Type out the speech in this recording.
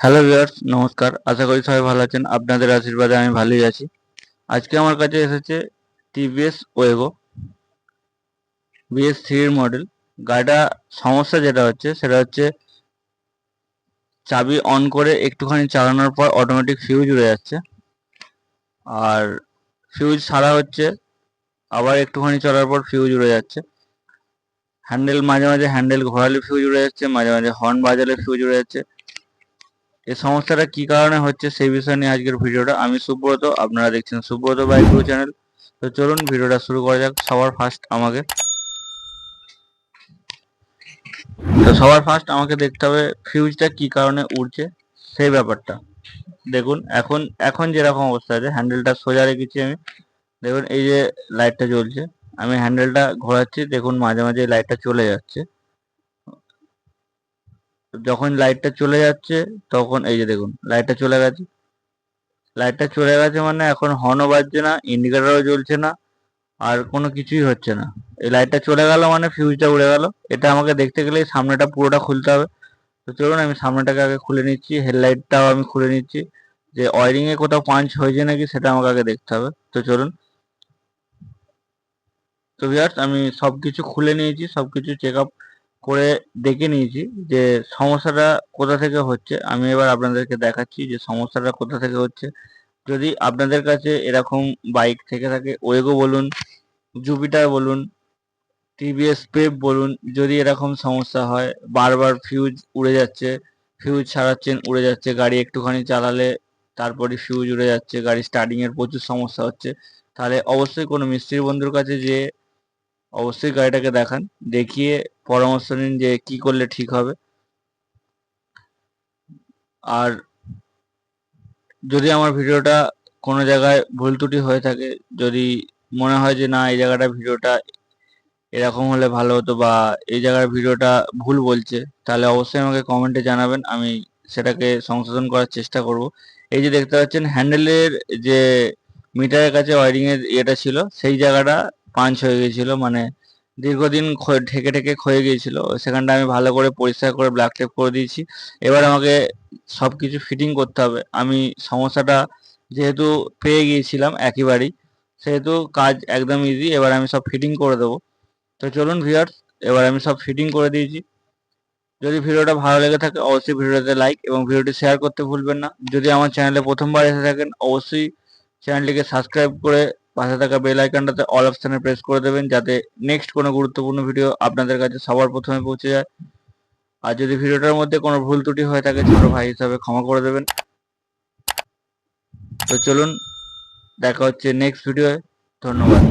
Hello viewers, নমস্কার। আশা করি সবাই ভালো আছেন। আপনাদের আশীর্বাদে আমি ভালোই আছি। আজকে আমার কাছে এসেছে টিভিএস ওয়েগো বিএস থ্রির মডেল। গাড়িটা সমস্যা যেটা হচ্ছে, সেটা হচ্ছে চাবি অন করে একটুখানি চালানোর পর অটোমেটিক ফিউজ উড়ে যাচ্ছে। আর ফিউজ সারা হচ্ছে, আবার একটুখানি চলার পর ফিউজ উড়ে যাচ্ছে। হ্যান্ডেল মাঝে মাঝে হ্যান্ডেল ঘোরালে ফিউজ উড়ে যাচ্ছে, মাঝে মাঝে হর্ন বাজালে ফিউজ উড়ে যাচ্ছে। এই সমস্যাটা কি কারণে হচ্ছে সেই বিষয় নিয়ে আজকের ভিডিওটা। আমি সুব্রত, আপনারা দেখছেন সুব্রত বাইক চ্যানেল। তো চলুন ভিডিওটা শুরু করা যাক, সবার ফার্স্ট আমাকে। তো সবার ফার্স্ট আমাকে দেখতে হবে ফিউজটা কি কারণে উড়ছে, সেই ব্যাপারটা। দেখুন, এখন এখন যেরকম অবস্থা আছে হ্যান্ডেলটা সোজা রেখেছি আমি। দেখুন, এই যে লাইটটা জ্বলছে, আমি হ্যান্ডেলটা ঘোরাচ্ছি, দেখুন মাঝে মাঝে লাইটটা চলে যাচ্ছে। যখন লাইটটা চলে যাচ্ছে, তখন এই যে দেখুন লাইটটা চলে গেছে। লাইটটা চলে গেছে মানে এখন হর্নও বাজছে না ইন্ডিকেটারও জ্বলছে না, আর কোনো কিছুই হচ্ছে না। এই লাইটটা চলে গেল মানে ফিউজটা উড়ে গেল। এটা আমাকে দেখতে গেলে সামনেটা পুরোটা খুলতে হবে। তো চলুন, আমি সামনেটাকে আগে খুলে নিচ্ছি হেডলাইটটাও আমি খুলে নিচ্ছি, যে ওয়ারিং এ কোথাও পাঞ্চ হয়েছে নাকি সেটা আমাকে আগে দেখতে হবে। তো চলুন। তো ভিউয়ার্স আমি সব কিছু খুলে নিয়েছি সব কিছু চেক আপ করে দেখে নিয়েছি যে সমস্যাটা কোথা থেকে হচ্ছে। আমি এবার আপনাদেরকে দেখাচ্ছি যে সমস্যাটা কোথা থেকে হচ্ছে। যদি আপনাদের কাছে এরকম বাইক থেকে থাকে, ওয়েগো বলুন, জুপিটার বলুন, টিভিএস পেপ বলুন, যদি এরকম সমস্যা হয়, বারবার ফিউজ উড়ে যাচ্ছে, ফিউজ ছাড়াচ্ছেন, উড়ে যাচ্ছে, গাড়ি একটুখানি চালালে তারপরে ফিউজ উড়ে যাচ্ছে, গাড়ি স্টার্টিংয়ের প্রচুর সমস্যা হচ্ছে, তাহলে অবশ্যই কোনো মিস্ত্রি বন্ধুর কাছে যে অবশ্যই গাড়িটাকে দেখান, দেখিয়ে পরামর্শ নিন যে কি করলে ঠিক হবে। আর যদি আমার ভিডিওটা কোনো জায়গায় ভুল ত্রুটি হয়ে থাকে, যদি মনে হয় যে না, এই জায়গাটা ভিডিওটা এরকম হলে ভালো হতো বা এই জায়গার ভিডিওটা ভুল বলছে, তাহলে অবশ্যই আমাকে কমেন্টে জানাবেন, আমি সেটাকে সংশোধন করার চেষ্টা করব। এই যে দেখতে পাচ্ছেন, হ্যান্ডেলের যে মিটারের কাছে ওয়ারিং এর ইয়েটা ছিল, সেই জায়গাটা পাঞ্চ হয়ে গিয়েছিল মানে দীর্ঘদিন ঠেকে ঠেকে ক্ষয়ে গিয়েছিল। সেখানটা আমি ভালো করে পরিষ্কার করে ব্ল্যাক টেপ করে দিয়েছি। এবার আমাকে সব কিছু ফিটিং করতে হবে। আমি সমস্যাটা যেহেতু পেয়ে গিয়েছিলাম একইবারই সেহেতু কাজ একদম ইজি এবার আমি সব ফিটিং করে দেবো। তো চলুন ভিউয়ার্স এবার আমি সব ফিটিং করে দিয়েছি। যদি ভিডিওটা ভালো লেগে থাকে, অবশ্যই ভিডিওতে লাইক এবং ভিডিওটি শেয়ার করতে ভুলবেন না। যদি আমার চ্যানেলে প্রথমবার এসে থাকেন, অবশ্যই চ্যানেলটিকে সাবস্ক্রাইব করে পাশে থাকা বেল আইকনটাতে অল অপশানে প্রেস করে দেবেন, যাতে নেক্সট কোনো গুরুত্বপূর্ণ ভিডিও আপনাদের কাছে সবার প্রথমে পৌঁছে যায়। আর যদি ভিডিওটার মধ্যে কোনো ভুল ত্রুটি হয়ে থাকে, ছোট ভাই হিসাবে ক্ষমা করে দেবেন। তো চলুন, দেখা হচ্ছে নেক্সট ভিডিওয়ে ধন্যবাদ।